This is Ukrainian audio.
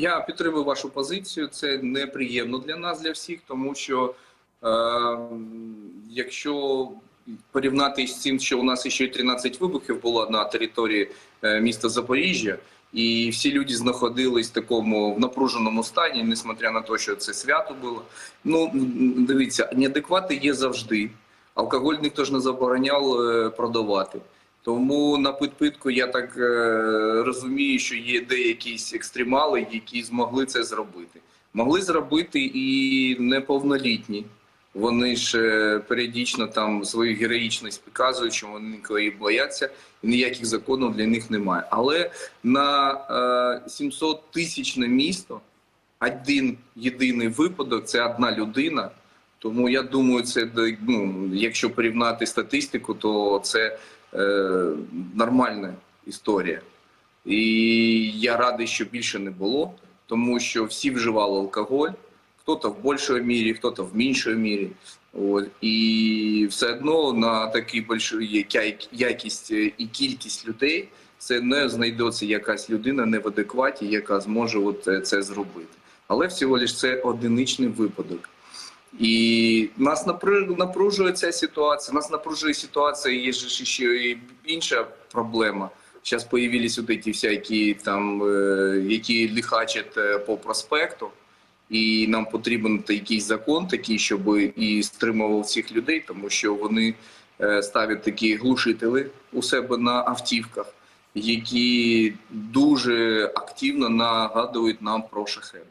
Я підтримую вашу позицію. Це неприємно для нас, для всіх, тому що е, якщо порівняти з цим, що у нас ще й 13 вибухів було на території е, міста Запоріжжя, і всі люди знаходились в такому в напруженому стані, несмотря на те, що це свято було. Ну дивіться, неадеквати є завжди. Алкоголь ніхто ж не забороняв е, продавати. Тому на підпитку я так е, розумію, що є деякі екстремали, які змогли це зробити. Могли зробити і неповнолітні. Вони ж е, періодично там свою героїчність показують, що вони нікого і бояться, і ніяких законів для них немає. Але на е, 700 тисячне місто один єдиний випадок це одна людина. Тому я думаю, це ну, якщо порівняти статистику, то це е, нормальна історія. І я радий, що більше не було, тому що всі вживали алкоголь, хто-то в більшій мірі, хто-то в меншій мірі. От. І все одно на такій большій якість е, і кількість людей це не знайдеться якась людина не в адекваті, яка зможе от е, це зробити. Але всього лиш це одиничний випадок. І нас напру- напружує ця ситуація. Нас напружує ситуація. Є ж ще і інша проблема. Зараз появились вот эти всякі там, е, які лихачать е, по проспекту, і нам потрібен якийсь закон, такий, щоб і стримував цих людей, тому що вони е, ставлять такі глушителі у себе на автівках, які дуже активно нагадують нам про шахеди.